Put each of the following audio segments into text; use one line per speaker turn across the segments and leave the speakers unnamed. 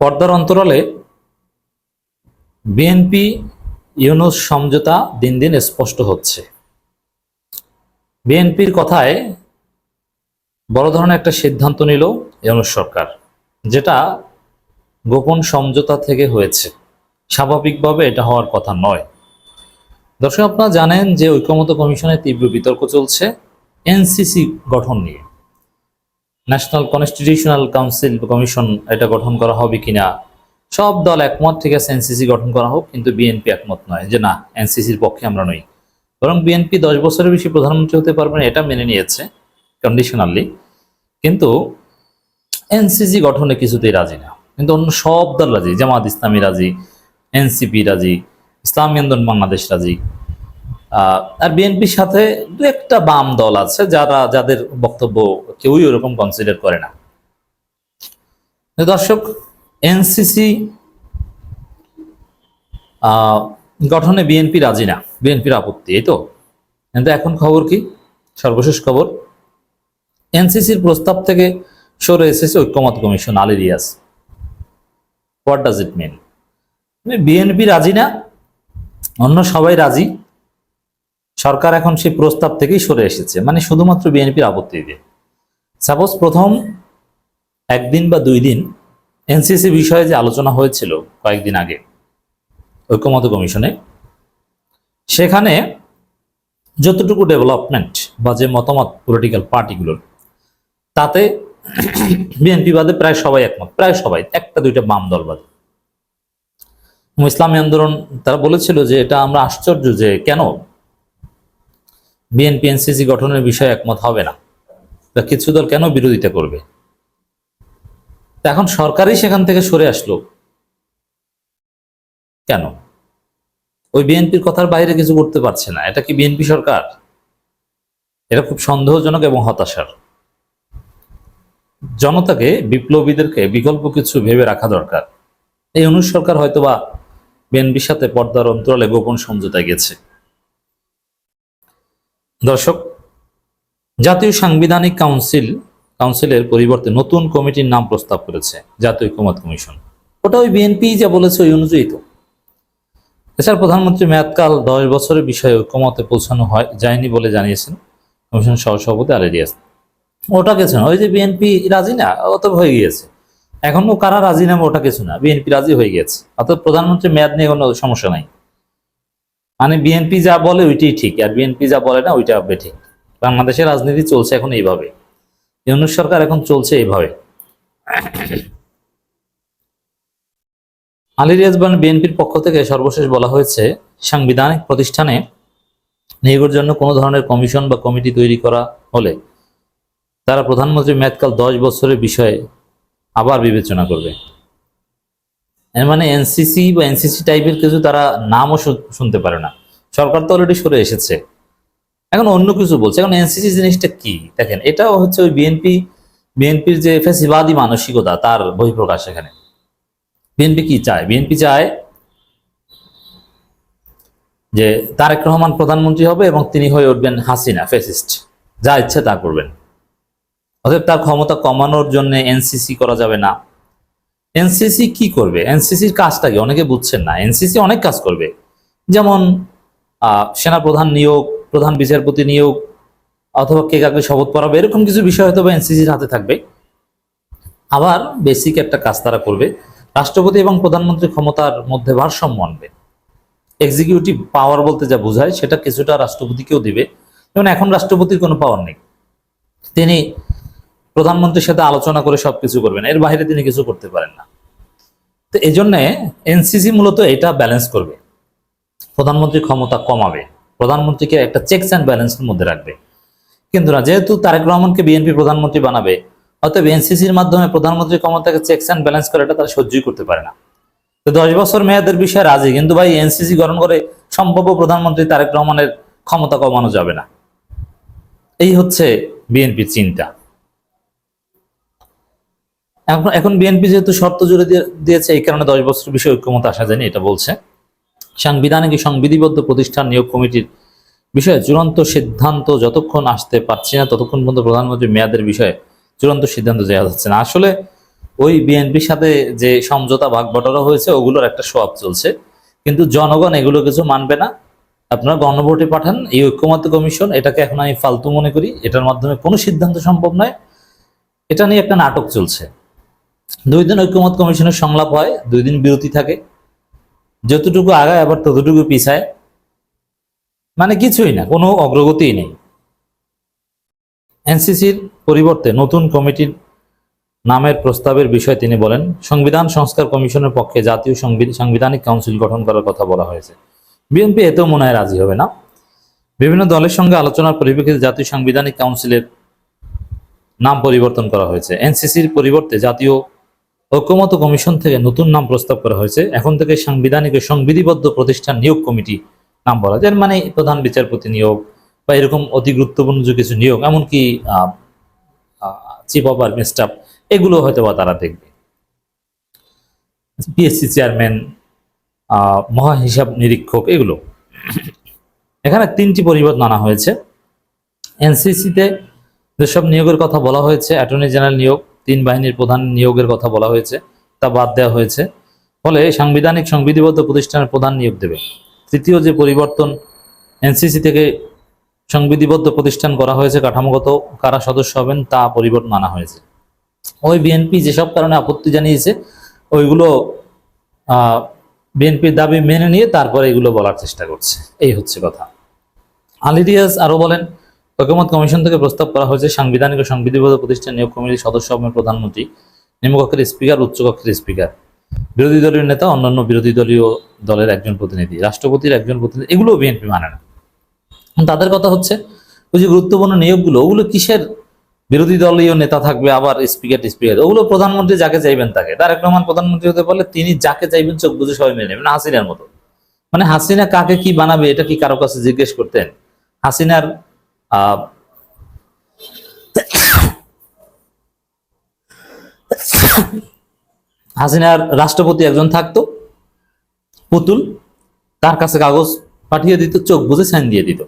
পর্দার অন্তরালে বিএনপি, ইউনুস, সমঝোতা দিন দিন স্পষ্ট হচ্ছে। বিএনপির কথায় বড় ধরনের একটা সিদ্ধান্ত নিল ইউনুস সরকার, যেটা গোপন সমঝোতা থেকে হয়েছে। স্বাভাবিকভাবে এটা হওয়ার কথা নয়। দর্শক, আপনারা জানেন যে ঐক্যমত কমিশনে তীব্র বিতর্ক চলছে। এনসিসি গঠন নিয়ে। ন্যাশনাল কনস্টিটিউশনাল কাউন্সিল কমিশন এটা গঠন করা হবে কিনা? সব দল একমত, ঠিক আছে এনসিসি গঠন করা হোক, কিন্তু বিএনপি একমত নয়, যে না এনসিসির পক্ষে আমরা নই। বরং বিএনপি দশ বছরের বেশি প্রধানমন্ত্রী হতে পারবেন, এটা মেনে নিয়েছে কন্ডিশনালি কিন্তু এনসিসি গঠনে কিছুতেই রাজি না। কিন্তু অন্য সব দল রাজি, জামাত ইসলামী রাজি এনসিপি রাজি, ইসলামী আন্দোলন বাংলাদেশ রাজি। আর বিএনপির সাথে দু একটা বাম দল আছে যারা, যাদের বক্তব্য কেউই ওরকম কনসিডার করে না। দর্শক, এনসিসি গঠনে বিএনপি রাজি না, বিএনপির আপত্তি, এই তো? কিন্তু এখন খবর কি? সর্বশেষ খবর, এনসিসির প্রস্তাব থেকে সরে এসেছে ঐক্যমত commission, Ali Riaz. What does it mean BNP রাজি না, অন্য সবাই রাজি সরকার এখন সেই প্রস্তাব থেকেই সরে এসেছে মানে শুধুমাত্র বিএনপির আপত্তি দিয়ে। সাপোজ প্রথম একদিন বা দুই দিন এনসিসি বিষয়ে যে আলোচনা হয়েছিল কয়েকদিন আগে ঐক্যমত কমিশনে, সেখানে যতটুকু ডেভেলপমেন্ট বা যে মতামত পলিটিক্যাল পার্টিগুলোর তাতে বিএনপি বাদে প্রায় সবাই একমত, প্রায় সবাই, একটা দুইটা বাম দল বাদে। ইসলামী আন্দোলন তারা বলেছিল যে এটা আমরা আশ্চর্য যে কেন বিএনপি এনসিসি গঠনের বিষয়ে একমত হবে না। তা কিছু দল কেন বিরোধিতা করবে? এখন সরকারই সেখান থেকে সরে আসলো। কেন? ওই বিএনপির কথার বাইরে কিছু করতে পারছে না। এটা কি বিএনপি সরকার? এটা খুব সন্দেহজনক এবং হতাশার। জনতাকে, বিপ্লবীদেরকে বিকল্প কিছু ভেবে রাখা দরকার। এই অনুষ সরকার হয়তোবা বিএনপির সাথে পর্দার অন্তরালে গোপন সমঝোতায় গেছে। দর্শক, জাতীয় সাংবিধানিক কাউন্সিল, কাউন্সিলের পরিবর্তে নতুন কমিটির নাম প্রস্তাব করেছে, জাতীয় ঐক্যমত কমিশন। ওটা ওই বিএনপি যা বলেছে ওই অনুযায়ী তো। এছাড়া প্রধানমন্ত্রী মেয়াদকাল দশ বছরের বিষয়ে ঐক্যমতে পৌঁছানো হয় যায়নি বলে জানিয়েছেন কমিশন সহসভাপতি আলেরিয়াস ওটা কিছু না, ওই যে বিএনপি রাজি না অত হয়ে গিয়েছে। এখন ও কারা রাজি নামে ওটা কিছু না বিএনপি রাজি হয়ে গেছে অর্থাৎ প্রধানমন্ত্রী মেয়াদ নিয়ে কোনো সমস্যা নাই। মানে বিএনপি যা বলে ওইটাই ঠিক, আর বিএনপি যা বলে না ওইটা হবে ঠিক। বাংলাদেশের রাজনীতি চলছে এখন এইভাবে। ইউনুস সরকার এখন চলছে এইভাবে। আলী রিয়াজবান বিএনপির পক্ষ থেকে সর্বশেষ বলা হয়েছে, সাংবিধানিক প্রতিষ্ঠানে নিয়োগের জন্য কোনো ধরনের কমিশন বা কমিটি তৈরি করা হলে তারা প্রধানমন্ত্রী মেয়াদকাল দশ বছরের বিষয়ে আবার বিবেচনা করবে। মানে এনসিসি বা এনসিসি টাইপের কিছু তারা নামও শুনতে পারে না। সরকার তো অলরেডি সরে এসেছে। এখন অন্য কিছু বলছে। এখন এনসিসি জিনিসটা কি? দেখেন, এটাও হচ্ছে ওই বিএনপি বিএনপির যে ফেসিবাদী মানসিকতা, তার বহিঃপ্রকাশ এখানে। বিএনপি কি চায়? বিএনপি চায় যে তারেক রহমান প্রধানমন্ত্রী হবে এবং তিনি হয়ে উঠবেন হাসিনা ফেসিস্ট যা ইচ্ছে তা করবেন। অতএব তার ক্ষমতা কমানোর জন্য এনসিসি করা যাবে না। এনসিসি কি করবে? এনসিসির কাজটা কি? অনেকে বুঝছেন না। এনসিসি অনেক কাজ করবে। যেমন আহ, সেনাপ্রধান নিয়োগ প্রধান বিচারপতি নিয়োগ অথবা কে কাকে শপথ পড়াবে এরকম কিছু বিষয় হয়তো এনসিসির হাতে থাকবে। আবার বেসিক একটা কাজ তারা করবে। রাষ্ট্রপতি এবং প্রধানমন্ত্রী ক্ষমতার মধ্যে ভারসাম্য আনবে। এক্সিকিউটিভ পাওয়ার বলতে যা বোঝায় সেটা কিছুটা রাষ্ট্রপতিকেও দিবে। যেমন এখন রাষ্ট্রপতির কোনো পাওয়ার নেই। তিনি প্রধানমন্ত্রীর সাথে আলোচনা করে সবকিছু করবেন। এর বাইরে তিনি কিছু করতে পারেন না। তো এই জন্যে এনসিসি মূলত এটা ব্যালেন্স করবে। প্রধানমন্ত্রীর ক্ষমতা কমাবে। প্রধানমন্ত্রীকে একটা চেকস অ্যান্ড ব্যালেন্সের মধ্যে রাখবে। কিন্তু না, যেহেতু তারেক রহমানকে বিএনপি প্রধানমন্ত্রী বানাবে, অতএব এনসিসির মাধ্যমে প্রধানমন্ত্রীর ক্ষমতাকে চেকস অ্যান্ড ব্যালেন্স করে এটা তারা সহ্যই করতে পারে না। তো দশ বছর মেয়াদের বিষয়ে রাজি, কিন্তু ভাই এনসিসি গ্রহণ করে সম্ভাব্য প্রধানমন্ত্রী তারেক রহমানের ক্ষমতা কমানো যাবে না। এই হচ্ছে বিএনপির চিন্তা। এখন এখন বিএনপি যেহেতু শর্ত জুড়ে দিয়ে- দিয়েছে, এই কারণে দশ বছর বিষয়ে ঐক্যমত আসা যায়নি, এটা বলছে। সাংবিধানিক সংবিধিবদ্ধ প্রতিষ্ঠান নিয়োগ কমিটির বিষয়ে চূড়ান্ত সিদ্ধান্ত যতক্ষণ আসতে পারছি না, ততক্ষণ পর্যন্ত প্রধানমন্ত্রী মেয়াদের বিষয়ে চূড়ান্ত সিদ্ধান্ত দেওয়া যাচ্ছে না। আসলে ওই বিএনপির সাথে যে সমঝোতা ভাগ বটরা হয়েছে, ওগুলোর একটা সোয়াব চলছে। কিন্তু জনগণ এগুলো কিছু মানবে না। আপনারা গণভোটে পাঠান, এই ঐক্যমত্য কমিশন, এটাকে এখন আমি ফালতু মনে করি, এটার মাধ্যমে কোনো সিদ্ধান্ত সম্ভব নয়। এটা নিয়ে একটা নাটক চলছে। দুই দিন ঐক্যমত কমিশনের সংলাপ হয়, দুই দিন বিরতি থাকে। যতটুকু আগায়, আবার ততটুকু পিছায়। মানে কিছুই না, কোনো অগ্রগতিই নেই। এনসিসির পরিবর্তে নতুন কমিটির নামের প্রস্তাবের বিষয়ে তিনি বলেন, সংবিধান সংস্কার কমিশনের পক্ষে জাতীয় সাংবিধানিক কাউন্সিল গঠন করার কথা বলা হয়েছে। বিএনপি এতেও মনে হয় রাজি হবে না। বিভিন্ন দলের সঙ্গে আলোচনার পরিপ্রেক্ষিতে জাতীয় সাংবিধানিক কাউন্সিলের নাম পরিবর্তন করা হয়েছে। এনসিসির পরিবর্তে জাতীয় ঐক্যমত কমিশন থেকে নতুন নাম প্রস্তাব করা হয়েছে। এখন থেকে সাংবিধানিক সংবিধিবদ্ধ প্রতিষ্ঠান নিয়োগ কমিটি নাম বলা যায়। মানে প্রধান বিচারপতি নিয়োগ বা এরকম অতি গুরুত্বপূর্ণ যে কিছু নিয়োগ, এমনকি চিফ অফ আর্মি স্টাফ, এগুলো হয়তো বা তারা দেখবে। পিএসসি চেয়ারম্যান মহা হিসাব নিরীক্ষক, এগুলো। এখানে তিনটি পরিবর্তন আনা হয়েছে। এনসিসিতে যেসব নিয়োগের কথা বলা হয়েছে, অ্যাটর্নি জেনারেল নিয়োগ তিন বাহিনীর প্রধান নিয়োগের কথা বলা হয়েছে, তা বাদ দেওয়া হয়েছে। ফলে সাংবিধানিক সংবিধিবদ্ধ প্রতিষ্ঠানের প্রধান নিয়োগ দেবে। তৃতীয় যে পরিবর্তন এনসিসি থেকে সংবিধিবদ্ধ প্রতিষ্ঠান করা হয়েছে, কাঠামোগত কারা সদস্য হবেন, তা পরিবর্তন আনা হয়েছে। ওই বিএনপি যেসব কারণে আপত্তি জানিয়েছে, ওইগুলো বিএনপির দাবি মেনে নিয়ে তারপরে এগুলো বলার চেষ্টা করছে। এই হচ্ছে কথা। আলিরিয়াস আরও বলেন ঐক্যমত কমিশন থেকে প্রস্তাব করা হয়েছে, সাংবিধানিক ও সংবিধিবদ্ধ প্রতিষ্ঠান নিয়োগ কমিটির সদস্য হবেন প্রধানমন্ত্রী, নিম্নকক্ষের স্পিকার, উচ্চকক্ষের স্পিকার, বিরোধী দলীয় নেতা, অন্যান্য বিরোধী দলীয় দলের একজন প্রতিনিধি, রাষ্ট্রপতির একজন প্রতিনিধি এগুলো বিএনপি মানে না। তাদের কথা হচ্ছে, ওই যে গুরুত্বপূর্ণ নিয়োগগুলো, ওগুলো কিসের? বিরোধী দলীয় নেতা থাকবে আবার স্পিকার স্পিকার, ওগুলো প্রধানমন্ত্রী যাকে চাইবেন তাকে। তারেক রহমান প্রধানমন্ত্রী হতে পারলে তিনি যাকে চাইবেন চোখ বুঝে সবাই মেনে নেবেন হাসিনার মতো। মানে হাসিনা কাকে কি বানাবে, এটা কি কারও কাছে জিজ্ঞেস করতেন? হাসিনার হাসিনার রাষ্ট্রপতি একজন থাকতো, পুতুল, তার কাছে কাগজ পাঠিয়ে দিত, চোখ বুঝে সাইন দিয়ে দিত।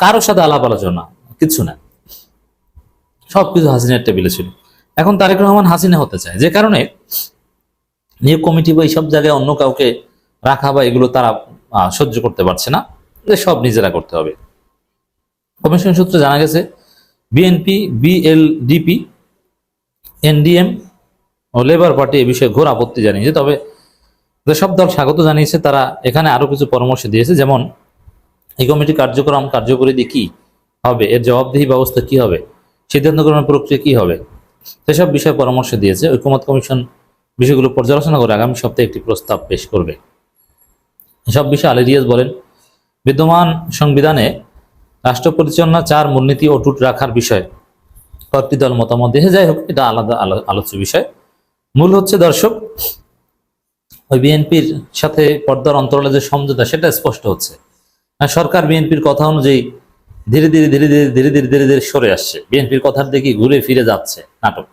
কারোর সাথে আলাপ আলোচনা, কিছু না। সবকিছু হাসিনার টেবিলে ছিল। এখন তারেক রহমান হাসিনা হতে চায়, যে কারণে নিয়োগ কমিটি বা এইসব জায়গায় অন্য কাউকে রাখা বা এগুলো তারা সহ্য করতে পারছে না। সব নিজেরা করতে হবে। কমিশন সূত্রে জানা গেছে বিএনপি বিএলডিপি এনডিএম ও লেবার পার্টি এ বিষয়ে ঘোর আপত্তি জানিয়েছে। তবে যেসব দল স্বাগত জানিয়েছে, তারা এখানে আরও কিছু পরামর্শ দিয়েছে, যেমন, এই কমিটি কার্যক্রম কার্যকরী কি হবে, এর জবাবদিহি ব্যবস্থা কি হবে, সিদ্ধান্ত গ্রহণের প্রক্রিয়া কি হবে, সেসব বিষয়ে পরামর্শ দিয়েছে। ঐক্যমত কমিশন বিষয়গুলো পর্যালোচনা করে আগামী সপ্তাহে একটি প্রস্তাব পেশ করবে। এসব বিষয়ে আলিরিয়াস বলেন বিদ্যমান সংবিধানে রাষ্ট্র পরিচালনা চার মূলনীতি অটুট রাখার বিষয়। কয়েকটি দল মতামত দিয়ে, যাই হোক, এটা আলাদা আলো- আলোচ্য বিষয়। মূল হচ্ছে দর্শক, ওই বিএনপির সাথে পর্দার অন্তরালে যে সমঝোতা, সেটা স্পষ্ট হচ্ছে। সরকার বিএনপির কথা অনুযায়ী ধীরে ধীরে ধীরে ধীরে ধীরে ধীরে ধীরে ধীরে সরে আসছে। বিএনপির কথার দেখি ঘুরে ফিরে যাচ্ছে নাটক।